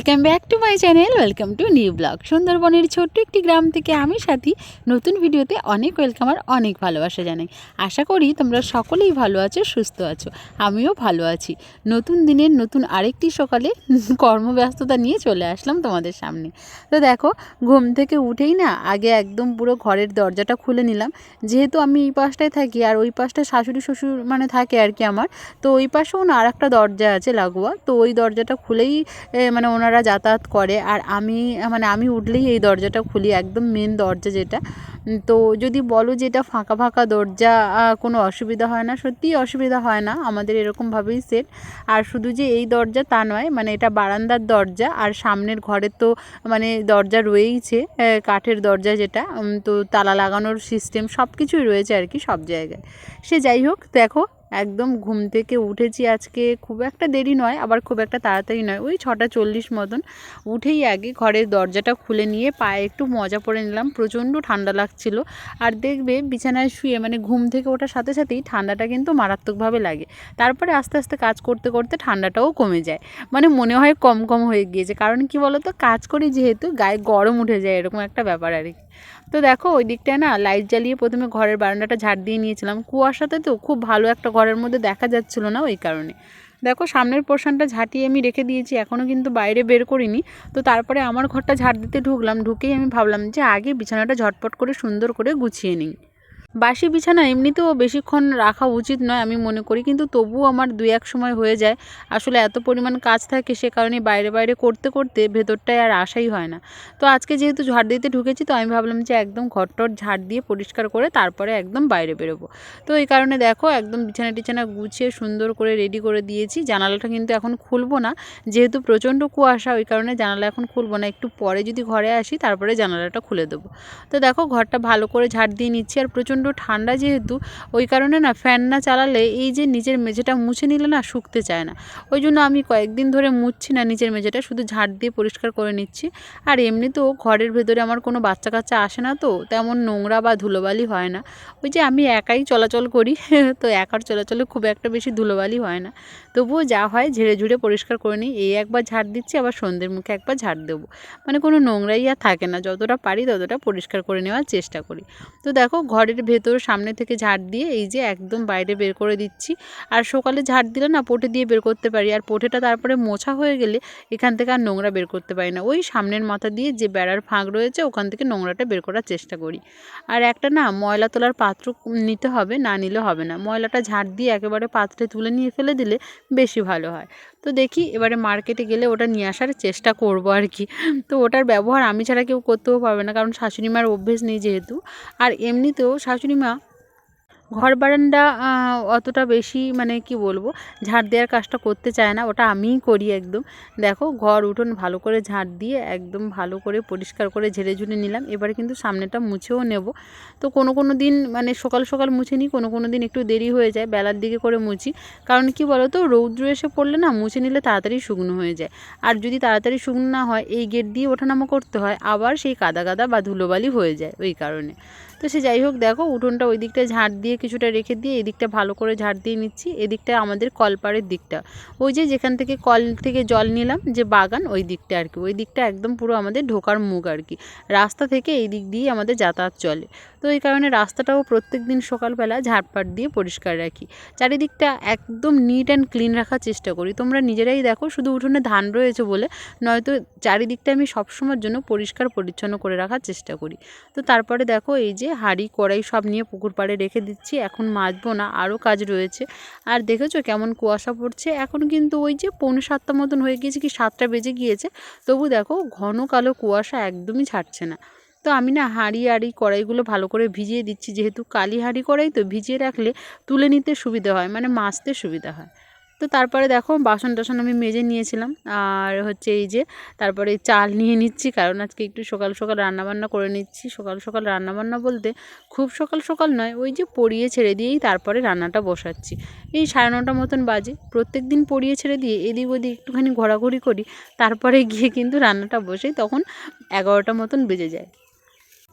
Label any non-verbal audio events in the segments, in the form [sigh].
Welcome back to my channel welcome to new blog সুন্দরবনের ছোট্ট একটি গ্রাম থেকে আমি সাথী নতুন ভিডিওতে অনেক ওয়েলকাম আর অনেক ভালোবাসা জানাই। আশা করি তোমরা সকলেই ভালো আছো, সুস্থ আছো। আমিও ভালো আছি। নতুন দিনের নতুন আরেকটি সকালে [laughs] কর্মব্যস্ততা নিয়ে চলে আসলাম তোমাদের সামনে। তো দেখো, ঘুম থেকে উঠেই না আগে একদম পুরো ঘরের দরজাটা খুলে নিলাম। যেহেতু আমি এই পাশটায় থাকি আর ওই পাশটা শাশুড়ি শ্বশুর মানে থাকে আর কি আমার, তো ওই পাশেও না আর একটা দরজা আছে লাগোয়া। তো ওই দরজাটা খুলেই মানে ওনারা যাতায়াত করে আর আমি মানে আমি উঠলেই এই দরজাটা খুলি, একদম মেন দরজা যেটা। তো যদি বলো যে এটা ফাঁকা ফাঁকা দরজা কোনো অসুবিধা হয় না? সত্যিই অসুবিধা হয় না, আমাদের এরকমভাবেই সেট আর শুধু যে এই দরজা তা নয় মানে এটা বারান্দার দরজা, আর সামনের ঘরে তো মানে দরজা রয়েইছে কাঠের দরজা যেটা তো তালা লাগানোর সিস্টেম সব কিছুই রয়েছে আর কি সব জায়গায়। সে যাই হোক, দেখো একদম ঘুম থেকে উঠেছি আজকে খুব একটা দেরি নয়, আবার খুব একটা তাড়াতাড়ি নয়। ওই ছটা চল্লিশ মতন উঠেই আগে ঘরের দরজাটা খুলে নিয়ে পায়ে একটু মজা পড়ে নিলাম, প্রচণ্ড ঠান্ডা লাগছিল। আর দেখবে বিছানায় শুয়ে মানে ঘুম থেকে ওঠার সাথে সাথেই ঠান্ডাটা কিন্তু মারাত্মকভাবে লাগে। তারপরে আস্তে আস্তে কাজ করতে করতে ঠান্ডাটাও কমে যায়। মানে মনে হয় কম কম হয়ে গিয়েছে। কারণ কি বলতো? কাজ করি যেহেতু, গায়ে গরম উঠে যায়, এরকম একটা ব্যাপার আর কি। তো দেখো ওই দিকটায় না লাইট জ্বালিয়ে প্রথমে ঘরের বারান্দাটা ঝাড় দিয়ে নিয়েছিলাম। কুয়াশাতে তো খুব ভালো একটা ঘরের মধ্যে দেখা যাচ্ছিল না ওই কারণে। দেখো সামনের পোর্শনটা ঝাঁটিয়ে আমি রেখে দিয়েছি এখনও কিন্তু বাইরে বের করিনি। তো তারপরে আমার ঘরটা ঝাড় দিতে ঢুকলাম, ঢুকেই আমি ভাবলাম যে আগে বিছানাটা ঝটপট করে সুন্দর করে গুছিয়ে নিই। বাসি বিছানা এমনিতেও বেশিক্ষণ রাখা উচিত নয় আমি মনে করি, কিন্তু তবুও আমার দুই এক সময় হয়ে যায়। আসলে এত পরিমাণ কাজ থাকে সে কারণে বাইরে বাইরে করতে করতে ভেতরটায় আর আসাই হয় না। তো আজকে যেহেতু ঝাড় দিতে ঢুকেছি, তো আমি ভাবলাম যে একদম ঘরটর ঝাড় দিয়ে পরিষ্কার করে তারপরে একদম বাইরে বেরোবো। তো এই কারণে দেখো একদম বিছানা টিছানা গুছিয়ে সুন্দর করে রেডি করে দিয়েছি। জানালাটা কিন্তু এখন খুলবো না, যেহেতু প্রচণ্ড কুয়াশা, ওই কারণে জানালা এখন খুলবো না। একটু পরে যদি ঘরে আসি, তারপরে জানালাটা খুলে দেবো। তো দেখো ঘরটা ভালো করে ঝাড় দিয়ে নিচ্ছি আর প্রচণ্ড ঠান্ডা যেহেতু, ওই কারণে না ফ্যান না চালালে এই যে নিজের মেঝেটা মুছে নিলে না শুকতে চায় না। ওই জন্য আমি কয়েকদিন ধরে মুছছি না নিজের মেঝেটা, শুধু ঝাড় দিয়ে পরিষ্কার করে নিচ্ছি। আর এমনিতেও ঘরের ভেতরে আমার কোনো বাচ্চা কাচ্চা আসে না তো, তেমন নোংরা বা ধুলোবালি হয় না। ওই যে আমি একাই চলাচল করি, [laughs] তো একার চলাচলে খুব একটা বেশি ধুলোবালি হয় না। তবুও যা হয় ঝেড়ে ঝুড়ে পরিষ্কার করে নিই, এই একবার ঝাড় দিচ্ছি, আবার সন্ধ্যের মুখে একবার ঝাড় দেবো। মানে কোনো নোংরাই আর থাকে না, যতটা পারি ততটা পরিষ্কার করে নেওয়ার চেষ্টা করি। তো দেখো ঘরের ভেতর সামনে থেকে ঝাড় দিয়ে এই যে একদম বাইরে বের করে দিচ্ছি। আর সকালে ঝাড় দিলে না পোটে দিয়ে বের করতে পারি। আর পোটেটা তারপরে মোছা হয়ে গেলে এখান থেকে আর নোংরা বের করতে পারি না। ওই সামনের মাথা দিয়ে যে বেড়ার ফাঁক রয়েছে, ওখান থেকে নোংরাটা বের করার চেষ্টা করি। আর একটা না ময়লা তোলার পাত্র নিতে হবে, না নিলে হবে না। ময়লাটা ঝাড় দিয়ে একেবারে পাত্রে তুলে নিয়ে ফেলে দিলে বেশি ভালো হয়। তো দেখি এবারে মার্কেটে গেলে ওটা নিয়ে আসার চেষ্টা করব আর কি। তো ওটার ব্যবহার আমি ছাড়া কেউ করতেও পারবে না, কারণ শাশুড়ি মার অভ্যেস নেই যেহেতু। আর এমনিতেও শাশুড়ি মা, ঘর বারান্দা অতটা বেশি মানে কি বলব, ঝাড় দেওয়ার কাজটা করতে চায় না, ওটা আমিই করি একদম। দেখো, ঘর উঠোন ভালো করে ঝাড় দিয়ে একদম ভালো করে পরিষ্কার করে ঝেড়ে ঝুড়ে নিলাম, এবারে কিন্তু সামনেটা মুছেও নেব। তো কোনো কোনো দিন মানে সকাল সকাল মুছে নিই, কোনো কোনো দিন একটু দেরি হয়ে যায়, বেলার দিকে করে মুছি। কারণ কি বলো তো রৌদ্র এসে পড়লে না মুছে নিলে তাড়াতাড়ি শুকনো হয়ে যায়। আর যদি তাড়াতাড়ি শুকনো না হয়, এই গেট দিয়ে ওঠানামা করতে হয়, আবার সেই কাদা কাদা বা ধুলোবালি হয়ে যায় ওই কারণে। তো সে যাই হোক, দেখো উঠোনটা ওই দিকটা ঝাড় দিয়ে কিছুটা রেখে দিয়ে এদিকটা ভালো করে ঝাড় দিয়ে নিচ্ছি। এদিকটা আমাদের কলপাড়ের দিকটা। ওই যে যেখান থেকে কল থেকে জল নিলাম, যে বাগান ওই দিকটা আর কি। ওই দিকটা একদম পুরো আমাদের ঢোকার মুখ আর কি। রাস্তা থেকে এই দিক দিয়ে আমাদের যাতায়াত চলে। তো এই কারণে রাস্তাটাও প্রত্যেক দিন সকালবেলা ঝাড়পাট দিয়ে পরিষ্কার রাখি। চারিদিকটা একদম নিট অ্যান্ড ক্লিন রাখার চেষ্টা করি। তোমরা নিজেরাই দেখো, শুধু উঠোনে ধান রয়েছে বলে নয়তো চারিদিকটা আমি সবসময়ের জন্য পরিষ্কার পরিচ্ছন্ন করে রাখার চেষ্টা করি। তো তারপরে দেখো এই যে হাঁড়ি, কড়াই সব নিয়ে পুকুর পাড়ে রেখে দিচ্ছি। এখন মাজবো না, আরও কাজ রয়েছে। আর দেখেছ কেমন কুয়াশা পড়ছে? এখন কিন্তু ওই যে পৌনে সাতটা মতন হয়ে গিয়েছে কি সাতটা বেজে গিয়েছে। তবু দেখো ঘন কালো কুয়াশা একদমই ছাড়ছে না। তো আমি না হাঁড়ি হাঁড়ি কড়াইগুলো ভালো করে ভিজিয়ে দিচ্ছি। যেহেতু কালি হাঁড়ি কড়াই, তো ভিজিয়ে রাখলে তুলে নিতে সুবিধা হয় মানে মাজতে সুবিধা হয়। তো তারপরে দেখো বাসন টাসন আমি মেজে নিয়েছিলাম। আর হচ্ছে এই যে তারপরে চাল নিয়ে নিচ্ছি, কারণ আজকে একটু সকাল সকাল রান্নাবান্না করে নিচ্ছি। সকাল সকাল রান্নাবান্না বলতে খুব সকাল সকাল নয়, ওই যে পড়িয়ে ছেড়ে দিয়েই তারপরে রান্নাটা বসাচ্ছি। এই সাড়ে নটা মতন বাজে, প্রত্যেক দিন পড়িয়ে ছেড়ে দিয়ে এদিক ওদিক একটুখানি ঘোরাঘুরি করি, তারপরে গিয়ে কিন্তু রান্নাটা বসেই তখন এগারোটা মতন বেজে যায়।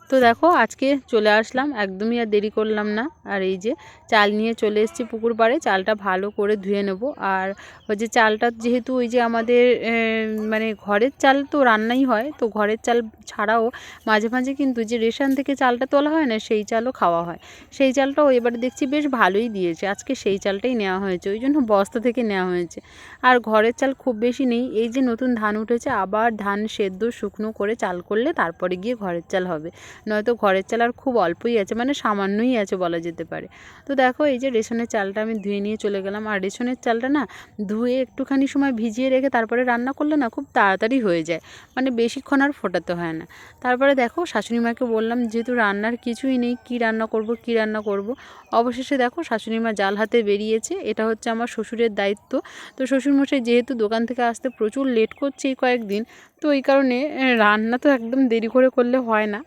তো দেখো, আজকে চলে আসলাম। একদমই আর দেরি করলাম না। আর এই যে চাল নিয়ে চলে এসেছি পুকুর পাড়ে, চালটা ভালো করে ধুয়ে নেব। আর ওই যে চালটা যেহেতু ওই যে আমাদের মানে ঘরের চাল তো রান্নাই হয়, তো ঘরের চাল ছাড়াও মাঝে মাঝে কিন্তু যে রেশন থেকে চালটা তোলা হয় না, সেই চালও খাওয়া হয়। সেই চালটাও এবারে দেখছি বেশ ভালোই দিয়েছে। আজকে সেই চালটাই নেওয়া হয়েছে, ওই জন্য বস্তা থেকে নেওয়া হয়েছে। আর ঘরের চাল খুব বেশি নেই, এই যে নতুন ধান উঠেছে, আবার ধান সেদ্ধ শুকনো করে চাল করলে তারপরে গিয়ে ঘরের চাল হবে। নয়তো ঘরের চাল আর খুব অল্পই আছে মানে সামান্যই আছে বলা যেতে পারে। তো দেখো, এই যে রেশনের চালটা আমি ধুয়ে নিয়ে চলে গেলাম। আর রেশনের চালটা না ধুয়ে একটুখানি সময় ভিজিয়ে রেখে তারপরে রান্না করলে না খুব তাড়াতাড়ি হয়ে যায় মানে বেশিক্ষণ আর ফোটাতে হয় না। তারপরে দেখো শাশুড়ি মাকে বললাম, যেহেতু রান্নার কিছুই নেই, কি রান্না করব, কি রান্না করব? অবশেষে দেখো শাশুড়ি মা জাল হাতে বেরিয়েছে, এটা হচ্ছে আমার শ্বশুরের দায়িত্ব। তো শ্বশুরমশাই যেহেতু দোকান থেকে আসতে প্রচুর লেট করছে এই কয়েকদিন, তো এই কারণে রান্না তো একদম দেরি করে করলে হয় না।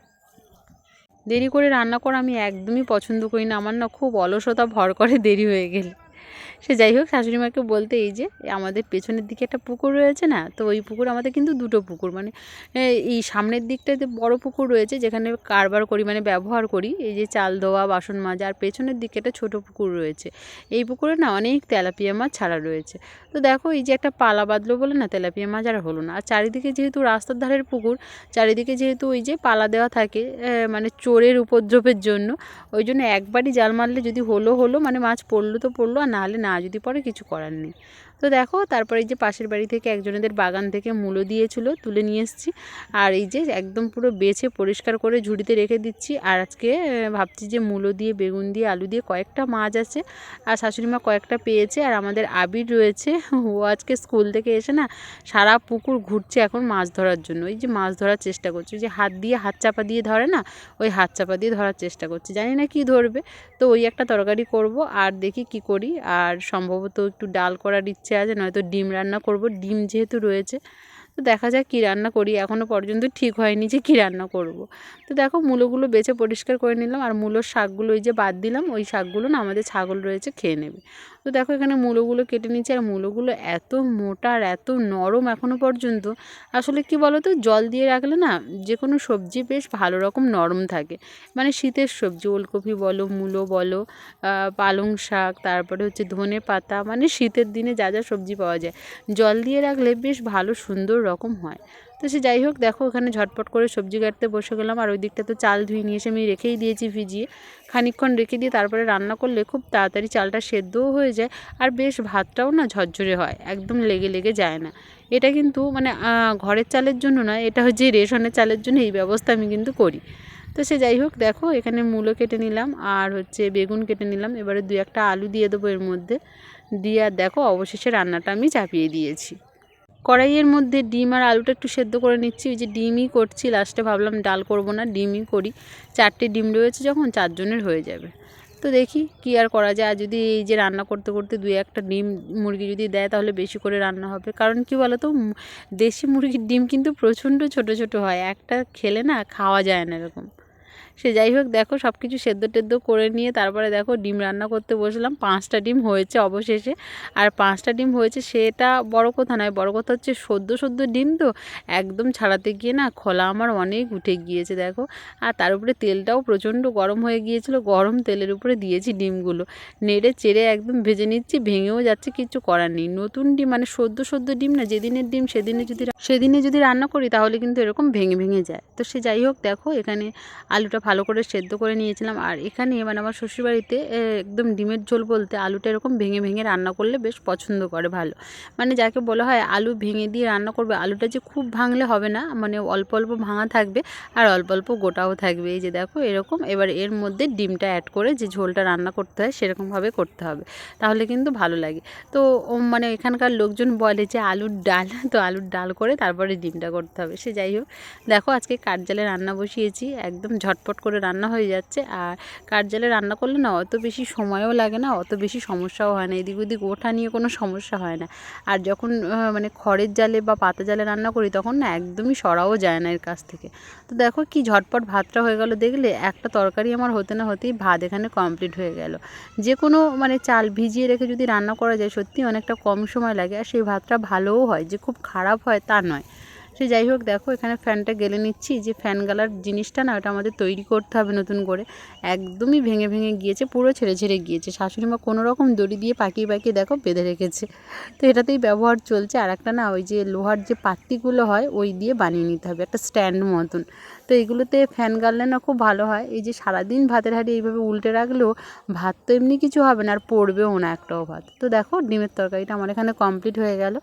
দেরি করে রান্না করা আমি একদমই পছন্দ করি না। আমার না খুব অলসতা, ভর করে দেরি হয়ে গেলে। সে যাই হোক শাশুড়ি মাকে বলতে এই যে আমাদের পেছনের দিকে একটা পুকুর রয়েছে না, তো ওই পুকুর আমাদের কিন্তু দুটো পুকুর। মানে এই সামনের দিকটাতে বড় পুকুর রয়েছে, যেখানে কারবার করি মানে ব্যবহার করি, এই যে চাল ধোয়া বাসন মাজা, আর পেছনের দিকে একটা ছোটো পুকুর রয়েছে। এই পুকুরে না অনেক তেলাপিয়া মাছ ছাড়া রয়েছে। তো দেখো, এই যে একটা পালা বাঁধলো বলে না, তেলাপিয়া মাছ আর হলো না। আর চারিদিকে যেহেতু রাস্তার ধারের পুকুর, চারিদিকে যেহেতু ওই যে পালা দেওয়া থাকে মানে চোরের উপদ্রবের জন্য, ওই জন্য একবারই জাল মারলে যদি হলো হলো মানে মাছ পড়ল তো পড়ল, আর না হলে না যদি পড়ে কিছু করার নেই। তো দেখো, তারপরে এই যে পাশের বাড়ি থেকে একজনেদের বাগান থেকে মূলো দিয়েছিল, তুলে নিয়ে এসেছি। আর এই যে একদম পুরো বেছে পরিষ্কার করে ঝুড়িতে রেখে দিচ্ছি। আর আজকে ভাবছি যে মূলো দিয়ে, বেগুন দিয়ে, আলু দিয়ে কয়েকটা মাছ আছে। আর শাশুড়ি মা কয়েকটা পেয়েছে। আর আমাদের আবির রয়েছে। ও আজকে স্কুল থেকে এসে না সারা পুকুর ঘুরছে এখন মাছ ধরার জন্য। ওই যে মাছ ধরার চেষ্টা করছে। যে হাত দিয়ে, হাত চাপা দিয়ে ধরে না, ওই হাত চাপা দিয়ে ধরার চেষ্টা করছে। জানি না কি ধরবে। তো ওই একটা তরকারি করব। আর দেখি কি করি। আর সম্ভবত একটু ডাল করার ইচ্ছে আছে, নয়তো ডিম রান্না করব। ডিম যেহেতু রয়েছে, তো দেখা যাক কী রান্না করি। এখনও পর্যন্ত ঠিক হয়নি যে কী রান্না করব। তো দেখো মূলোগুলো বেছে পরিষ্কার করে নিলাম, আর মূলোর শাকগুলো ওই যে বাদ দিলাম, ওই শাকগুলো না আমাদের ছাগল রয়েছে, খেয়ে নেবে। তো দেখো এখানে মূলোগুলো কেটে নিচ্ছি আর মূলোগুলো এত মোটা আর এত নরম এখনও পর্যন্ত। আসলে কি বলো তো জল দিয়ে রাখলে না যে কোনো সবজি বেশ ভালো রকম নরম থাকে। মানে শীতের সবজি, ওলকপি বলো, মূলো বলো পালং শাক, তারপরে হচ্ছে ধনে পাতা মানে শীতের দিনে যা যা সবজি পাওয়া যায়। জল দিয়ে রাখলে বেশ ভালো সুন্দর রকম হয়। তো সে যাই হোক, দেখো ওখানে ঝটপট করে সবজি কাটতে বসে গেলাম। আর ওই দিকটা তো চাল ধুয়ে নিয়ে এসে আমি রেখেই দিয়েছি ভিজিয়ে। খানিকক্ষণ রেখে দিয়ে তারপরে রান্না করলে খুব তাড়াতাড়ি চালটা সেদ্ধও হয়ে যায়। আর বেশ ভাতটাও না ঝরঝরে হয়, একদম লেগে লেগে যায় না। এটা কিন্তু মানে ঘরের চালের জন্য নয় এটা হচ্ছে রেশনের চালের জন্য এই ব্যবস্থা আমি কিন্তু করি। তো সে যাই হোক, দেখো এখানে মূলো কেটে নিলাম আর হচ্ছে বেগুন কেটে নিলাম। এবারে দু একটা আলু দিয়ে দেবো এর মধ্যে। দিয়ে আর দেখো অবশেষে রান্নাটা আমি চাপিয়ে দিয়েছি। কড়াইয়ের মধ্যে ডিম আর আলুটা একটু সেদ্ধ করে নিচ্ছি। ওই যে ডিমই করছি, লাস্টে ভাবলাম ডাল করব না, ডিমই করি। চারটে ডিম রয়েছে যখন, চারজনের হয়ে যাবে। তো দেখি কি আর করা যায়। যদি এই যে রান্না করতে করতে দুই একটা ডিম মুরগি যদি দেয়, তাহলে বেশি করে রান্না হবে। কারণ কি বলো তো দেশি মুরগির ডিম কিন্তু প্রচণ্ড ছোট ছোট হয়। একটা খেলে না, খাওয়া যায় না এরকম। সে যাই হোক, দেখো সব কিছু সেদ্ধ টেদ্ধ করে নিয়ে তারপরে দেখো ডিম রান্না করতে বসলাম। পাঁচটা ডিম হয়েছে অবশেষে। আর পাঁচটা ডিম হয়েছে সেটা বড় কথা নয়, বড় কথা হচ্ছে সদ্য সদ্য ডিম তো একদম ছাড়াতে গিয়ে না খোলা আমার অনেক উঠে গিয়েছে, দেখো। আর তার উপরে তেলটাও প্রচণ্ড গরম হয়ে গিয়েছিল, গরম তেলের উপরে দিয়েছি ডিমগুলো। নেড়ে চেড়ে একদম ভেজে নিচ্ছি, ভেঙেও যাচ্ছে কিছু করার নেই। নতুন ডিম মানে সদ্য সদ্য ডিম না, যেদিনের ডিম সেদিনে যদি সেদিনে যদি রান্না করি তাহলে কিন্তু এরকম ভেঙে ভেঙে যায়। তো সে যাই হোক, দেখো এখানে আলুটা ভালো করে সেদ্ধ করে নিয়েছিলাম। আর এখানে মানে আমার শ্বশুরবাড়িতে একদম ডিমের ঝোল বলতে আলুটা এরকম ভেঙে ভেঙে রান্না করলে বেশ পছন্দ করে ভালো। মানে যাকে বলা হয় আলু ভেঙে দিয়ে রান্না করবে, আলুটা যে খুব ভাঙলে হবে না মানে অল্প অল্প ভাঙা থাকবে আর অল্প অল্প গোটাও থাকবে। এই যে দেখো এরকম, এবার এর মধ্যে ডিমটা অ্যাড করে যে ঝোলটা রান্না করতে হয় সেরকমভাবে করতে হবে। তাহলে কিন্তু ভালো লাগে। তো মানে এখানকার লোকজন বলে যে আলুর ডাল, তো আলুর ডাল করে তারপরে ডিমটা করতে হবে। সে যাই হোক, দেখো আজকে কাঠ জালে রান্না বসিয়েছি, একদম ঝটপট করে রান্না হয়ে যাচ্ছে। আর কাঠ জ্বালে রান্না করলে না অত বেশি সময়ও লাগে না, অত বেশি সমস্যাও হয় না। এদিক ওদিক ওঠা নিয়ে কোনো সমস্যা হয় না। আর যখন মানে খড়ের জালে বা পাতা জালে রান্না করি তখন না একদমই সরাও যায় না এর কাছ থেকে। তো দেখো কি ঝটপট ভাতটা হয়ে গেল। দেখলে একটা তরকারি আমার হতে না হতেই ভাত এখানে কমপ্লিট হয়ে গেল। যে কোনো মানে চাল ভিজিয়ে রেখে যদি রান্না করা যায় সত্যি অনেকটা কম সময় লাগে। আর সেই ভাতটা ভালোও হয়, যে খুব খারাপ হয় তা নয়। সে যাই হোক, দেখো এখানে ফ্যানটা গেলে নিচ্ছি। যে ফ্যান গালার জিনিসটা না, ওটা আমাদের তৈরি করতে হবে নতুন করে। একদমই ভেঙে ভেঙে গিয়েছে, পুরো ছেড়ে ছেড়ে গিয়েছে। শাশুড়ি মা কোনো রকম দড়ি দিয়ে পাকিয়ে পাকিয়ে, দেখো, বেঁধে রেখেছে। তো এটাতেই ব্যবহার চলছে। আর একটা না, ওই যে লোহার যে পাত্তিগুলো হয়, ওই দিয়ে বানিয়ে নিতে হবে। একটা স্ট্যান্ড মতন। তো এগুলোতে ফ্যান গাললে না খুব ভালো হয়। এই যে সারাদিন ভাতের হাঁড়ি এইভাবে উল্টে রাখলেও ভাত তো এমনি কিছু হবে না, আর পড়বেও না একটাও ভাত। তো দেখো ডিমের তরকারিটা আমার এখানে কমপ্লিট হয়ে গেল।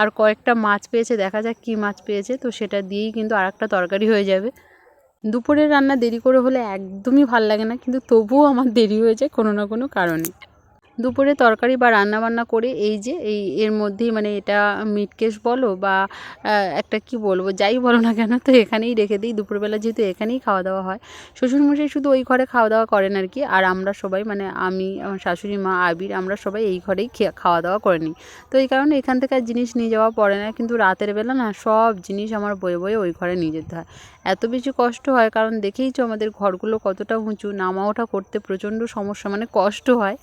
আর কয়েকটা মাছ পেয়েছে, দেখা যাক কী মাছ পেয়েছে, তো সেটা দিয়েই কিন্তু আর একটা তরকারি হয়ে যাবে। দুপুরের রান্না দেরি করে হলে একদমই ভালো লাগে না, কিন্তু তবুও আমার দেরি হয়ে যায় কোনো না কোনো কারণে। দুপুরে তরকারি বা রান্না বান্না করে এই যে, এই এর মধ্যেই মানে এটা মিট কেস বলো বা একটা কি বলব, যাই বলো না কেন, তো এখানেই রেখে দিই। দুপুরবেলা যেহেতু এখানেই খাওয়া দাওয়া হয়। শ্বশুরমশাই শুধু ওই ঘরে খাওয়া দাওয়া করেন আর কি। আর আমরা সবাই মানে আমি, আমার শাশুড়ি মা, আবির, আমরা সবাই এই ঘরেই খাওয়া দাওয়া করে নিই। তো এই কারণে এখান থেকে আর জিনিস নিয়ে যাওয়া পড়ে না। কিন্তু রাতের বেলা না সব জিনিস আমার বয়ে বয়ে ওই ঘরে নিয়ে যেতে হয়। এত বেশি কষ্ট হয়, কারণ দেখেইছো আমাদের ঘরগুলো কতটা উঁচু নামা ওঠা করতে প্রচণ্ড সমস্যা মানে কষ্ট হয়।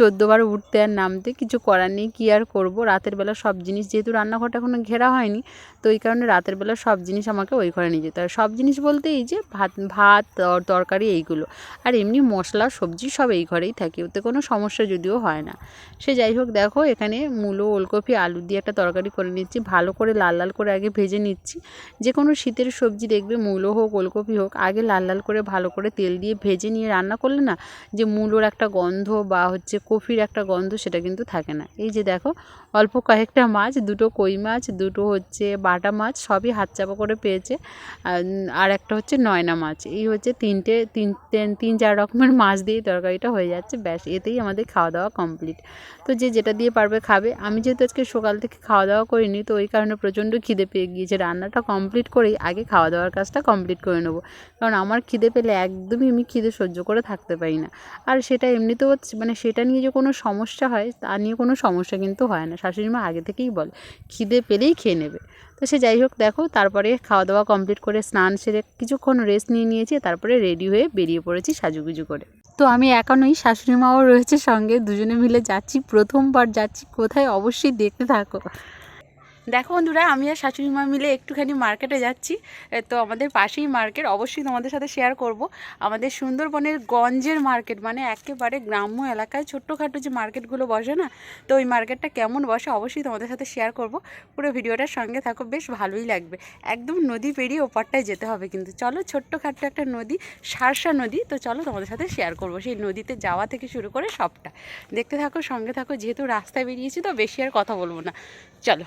চোদ্দোবার উঠতে আর নামতে, কিছু করার নেই, কী আর করব? রাতের বেলা সব জিনিস যেহেতু রান্নাঘরটা এখনও ঘেরা হয়নি তো এই কারণে রাতের বেলা সব জিনিস আমাকে ওই ঘরে নিয়ে যেতে হয়। সব জিনিস বলতে এই যে ভাত ভাত তরকারি এইগুলো। আর এমনি মশলা, সবজি সব এই ঘরেই থাকে, ওতে কোনো সমস্যা যদিও হয় না। সে যাই হোক, দেখো এখানে মূলো, ওলকপি, আলু দিয়ে একটা তরকারি করে নিচ্ছি, ভালো করে লাল লাল করে আগে ভেজে নিচ্ছি। যে কোনো শীতের সবজি দেখবে, মূলো হোক, ওলকপি হোক, আগে লাল লাল করে ভালো করে তেল দিয়ে ভেজে নিয়ে রান্না করলে না, যে মূলোর একটা গন্ধ বা হচ্ছে কফির একটা গন্ধ সেটা কিন্তু থাকে না। এই যে দেখো, অল্প কয়েকটা মাছ, দুটো কই মাছ, দুটো হচ্ছে বাটা মাছ সবই হাত চাপা করে পেয়েছে। আর একটা হচ্ছে নয়না মাছ। এই হচ্ছে তিনটে, তিন, তিন- চার রকমের মাছ দিয়ে তরকারিটা হয়ে যাচ্ছে। ব্যাস, এতেই আমাদের খাওয়া দাওয়া কমপ্লিট তো যে যেটা দিয়ে পারবে খাবে। আমি যেহেতু আজকে সকাল থেকে খাওয়া দাওয়া করিনি, তো ওই কারণে প্রচণ্ড খিদে পেয়ে গিয়েছে। রান্নাটা কমপ্লিট করেই আগে খাওয়া দাওয়ার কাজটা কমপ্লিট করে নেব। কারণ আমার খিদে পেলে একদমই আমি খিদে সহ্য করে থাকতে পারি না। আর সেটা এমনিতেও মানে সেটা নিয়ে যে কোনো সমস্যা হয়, তা নিয়ে কোনো সমস্যা কিন্তু হয় না। শাশুড়ি মা আগে থেকেই বলে, খিদে পেলেই খেয়ে নেবে। তো সে যাই হোক, দেখো, তারপরে খাওয়া দাওয়া কমপ্লিট করে স্নান সেরে কিছুক্ষণ রেস্ট নিয়ে নিয়েছি, তারপরে রেডি হয়ে বেরিয়ে পড়েছি সাজুগুজু করে। তো আমি এখনই নই, শাশুড়ি মাও রয়েছে সঙ্গে, দুজনে মিলে যাচ্ছি, প্রথমবার যাচ্ছি, কোথায়? অবশ্যই দেখতে থাকো। দেখো বন্ধুরা, আমি আর শাশুড়ি মা মিলে একটুখানি মার্কেটে যাচ্ছি। তো আমাদের পাশেই মার্কেট অবশ্যই তোমাদের সাথে শেয়ার করব। আমাদের সুন্দরবনের গঞ্জের মার্কেট মানে একেবারে গ্রাম্য এলাকায় ছোট্টখাটো যে মার্কেটগুলো বসে না, তো ওই মার্কেটটা কেমন বসে অবশ্যই তোমাদের সাথে শেয়ার করব। পুরো ভিডিওটার সঙ্গে থাকো, বেশ ভালোই লাগবে। একদম নদী পেরিয়ে ওপারটায় যেতে হবে কিন্তু। চলো ছোট্টখাটো একটা নদী সারসা নদী, তো চলো তোমাদের সাথে শেয়ার করব সেই নদীতে যাওয়া থেকে শুরু করে সবটা। দেখতে থাকো, সঙ্গে থাকো, যেহেতু রাস্তায় বেরিয়েছি তো বেশি আর কথা বলব না। চলো।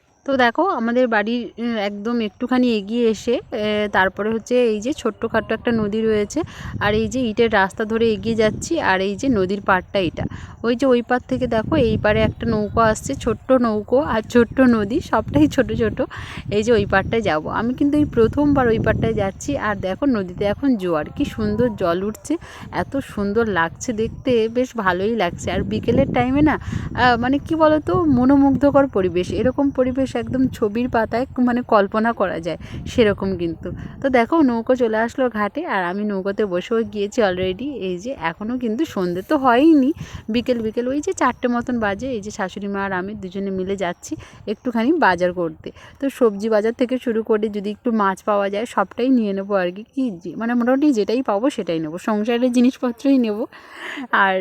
তো দেখো, আমাদের বাড়ির একদম একটুখানি এগিয়ে এসে তারপরে হচ্ছে এই যে ছোট্টখাট্ট একটা নদী রয়েছে, আর এই যে ইটের রাস্তা ধরে এগিয়ে যাচ্ছি, আর এই যে নদীর পাড়টা এটা। ওই যে ওই পার থেকে দেখো, এই পারে একটা নৌকো আসছে, ছোট্ট নৌকো আর ছোট্ট নদী, সবটাই ছোট ছোট। এই যে ওই পারটায় যাব। আমি কিন্তু এই প্রথমবার ওই পারটায় যাচ্ছি, আর দেখো নদীতে এখন জোয়ার, কি সুন্দর জল উঠছে, এত সুন্দর লাগছে দেখতে, বেশ ভালোই লাগছে। আর বিকেলের টাইমে না মানে কি বলতো, মনোমুগ্ধকর পরিবেশ, এরকম পরিবেশ একদম ছবির পাতায় মানে কল্পনা করা যায়, সেরকম কিন্তু। তো দেখো, নৌকো চলে আসলো ঘাটে, আর আমি নৌকোতে বসেও গিয়েছি অলরেডি এই যে এখনও কিন্তু সন্ধে তো হয়ইনি বিকেল বিকেল, ওই যে চারটে মতন বাজে, এই যে শাশুড়ি মা আর আমি দুজনে মিলে যাচ্ছি একটুখানি বাজার করতে। তো সবজি বাজার থেকে শুরু করে যদি একটু মাছ পাওয়া যায়, সবটাই নিয়ে নেব আর কি। কি মানে মোটামুটি যেটাই পাবো সেটাই নেব, সংসারের জিনিসপত্রই নেব। আর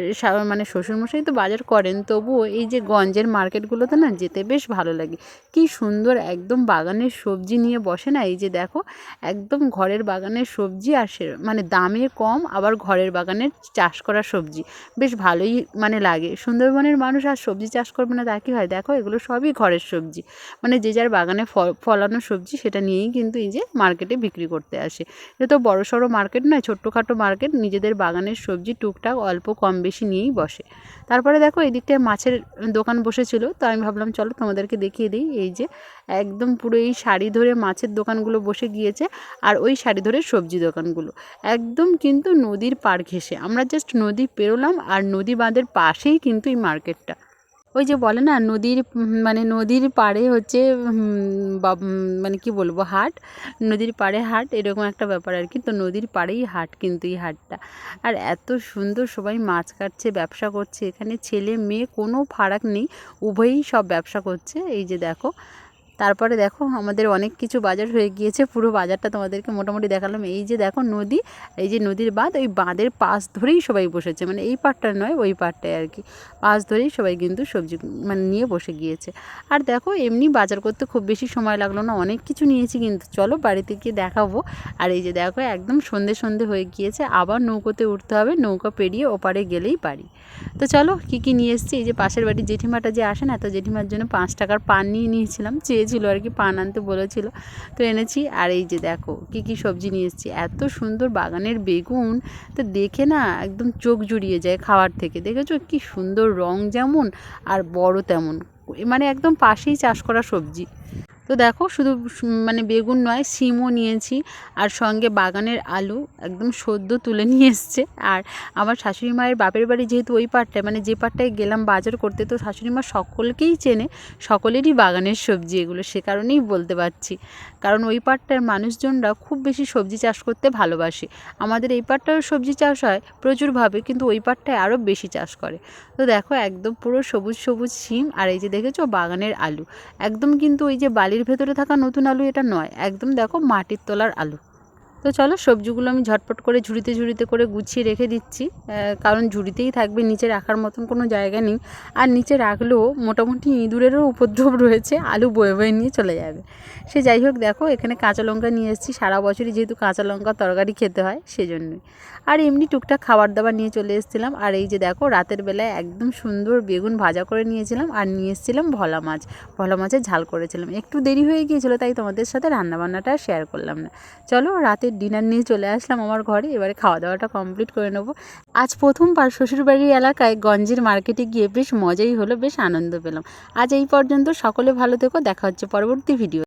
মানে শ্বশুরমশাই তো বাজার করেন, তবুও এই যে গঞ্জের মার্কেটগুলোতে না যেতে বেশ ভালো লাগে। কি সুন্দর একদম বাগানের সবজি নিয়ে বসে না? এই যে দেখো, একদম ঘরের বাগানের সবজি আর সে মানে দামে কম, আবার ঘরের বাগানের চাষ করা সবজি। বেশ ভালোই মানে লাগে। সুন্দরবনের মানুষ আর সবজি চাষ করবে না, তা কি হয়? দেখো, এগুলো সবই ঘরের সবজি। মানে যে যার বাগানে ফলানো সবজি, সেটা নিয়েই কিন্তু এই যে মার্কেটে বিক্রি করতে আসে। এটা তো বড় সড়ো মার্কেট নয়, ছোট্টখাটো মার্কেট, নিজেদের বাগানের সবজি টুকটাক অল্প কম বেশি নিয়েই বসে। তারপরে দেখো এই দিকটায় মাছের দোকান বসেছিল, তো আমি ভাবলাম, চলো তোমাদেরকে দেখিয়ে দিই, এই যে একদম পুরো এই শাড়ি ধরে মাছের দোকানগুলো বসে গিয়েছে আর ওই শাড়ি ধরে সবজি দোকানগুলো। একদম কিন্তু নদীর পার ঘেসে আমরা জাস্ট নদী পেরোলাম আর নদী বাঁধের পাশেই কিন্তু এই মার্কেটটা ওই যে বলে না, নদীর মানে নদীর পাড়ে হচ্ছে মানে কি বলব, হাট। নদীর পাড়ে হাট, এরকম একটা ব্যাপার আর কি। তো নদীর পাড়েই হাট কিন্তু এই হাটটা। আর এত সুন্দর সবাই মাছ কাটছে, ব্যবসা করছে। এখানে ছেলে, মেয়ে কোনো ফারাক নেই। উভয়ই সব ব্যবসা করছে। এই যে দেখো তারপরে দেখো আমাদের অনেক কিছু বাজার হয়ে গিয়েছে, পুরো বাজারটা তোমাদেরকে মোটামুটি দেখালাম। এই যে দেখো নদী, এই যে নদীর বাঁধ, ওই বাঁধের পাশ ধরেই সবাই বসেছে। মানে এই পাটটা নয়, ওই পাটটায় আর কি। পাশ ধরেই সবাই কিন্তু সবজি মানে নিয়ে বসে গিয়েছে। আর দেখো এমনি বাজার করতে খুব বেশি সময় লাগল না, অনেক কিছু নিয়েছি কিন্তু। চলো বাড়িতে গিয়ে দেখাবো। আর এই যে দেখো একদম সন্ধে সন্ধে হয়ে গিয়েছে, আবার নৌকোতে উঠতে হবে, নৌকা পেরিয়ে ওপারে গেলেই পারি তো চলো কী কী নিয়ে এসেছি, এই যে পাশের বাড়ির জেঠিমাটা যে আসে না, তো জেঠিমার জন্য পাঁচ টাকার পান নিয়ে নিয়েছিলাম। চেয়েছিল আর কি, পান আনতে বলেছিল। তো এনেছি, আর এই যে দেখো, কি কি সবজি নিয়ে এসেছি। এত সুন্দর বাগানের বেগুন, তো দেখে না একদম চোখ জুড়িয়ে যায় খাওয়ার থেকে। দেখেছ? কি সুন্দর রং যেমন, আর বড় তেমন। মানে একদম পাশেই চাষ করা সবজি। তো দেখো শুধু মানে বেগুন নয় সিমও নিয়েছি। আর সঙ্গে বাগানের আলু একদম সদ্য তুলে নিয়ে এসছে। আর আমার শাশুড়ি মায়ের বাপের বাড়ি যেহেতু ওই পাটটায় মানে যে পাটটায় গেলাম বাজার করতে, তো শাশুড়ি মা সকলকেই চেনে, সকলেরই বাগানের সবজি এগুলো, সে কারণেই বলতে পারছি। কারণ ওই পাটটার মানুষজনরা খুব বেশি সবজি চাষ করতে ভালোবাসে। আমাদের এই পাটটারও সবজি চাষ হয় প্রচুরভাবে, কিন্তু ওই পাটটায় আরও বেশি চাষ করে। তো দেখো একদম পুরো সবুজ সবুজ সিম আর এই যে দেখেছ বাগানের আলু। একদম কিন্তু ওই যে বালির ভেতরে থাকা নতুন আলু এটা নয়। একদম দেখো মাটির তলার আলু। তো চলো সবজিগুলো আমি ঝটপট করে ঝুড়িতে ঝুড়িতে করে গুছিয়ে রেখে দিচ্ছি কারণ ঝুড়িতেই থাকবে, নিচে রাখার মতন কোনো জায়গা নেই। আর নিচে রাখলেও মোটামুটি ইঁদুরেরও উপদ্রব রয়েছে, আলু বয়ে বয়ে নিয়ে চলে যাবে। সে যাই হোক, দেখো, এখানে কাঁচা লঙ্কা নিয়ে এসেছি। সারা বছরই যেহেতু কাঁচা লঙ্কা তরকারি খেতে হয় সেজন্যই আর এমনি টুকটাক খাবার দাবার নিয়ে চলে এসেছিলাম। আর এই যে দেখো, রাতের বেলায় একদম সুন্দর বেগুন ভাজা করে নিয়েছিলাম। আর নিয়ে এসেছিলাম ভলা মাছ। ভলা মাছের ঝাল করেছিলাম। একটু দেরি হয়ে গিয়েছিল, তাই তোমাদের সাথে রান্নাবান্নাটা শেয়ার করলাম না। চলো রাতের ডিনার নিয়ে চলে আসলাম আমার ঘরে, এবারে খাওয়া দাওয়াটা কমপ্লিট করে নেব। আজ প্রথমবার শ্বশুরবাড়ির এলাকায় গঞ্জের মার্কেটে গিয়ে বেশ মজাই হলো, বেশ আনন্দ পেলাম। আজ এই পর্যন্ত সকলে ভালো থেকো, দেখা হচ্ছে পরবর্তী ভিডিও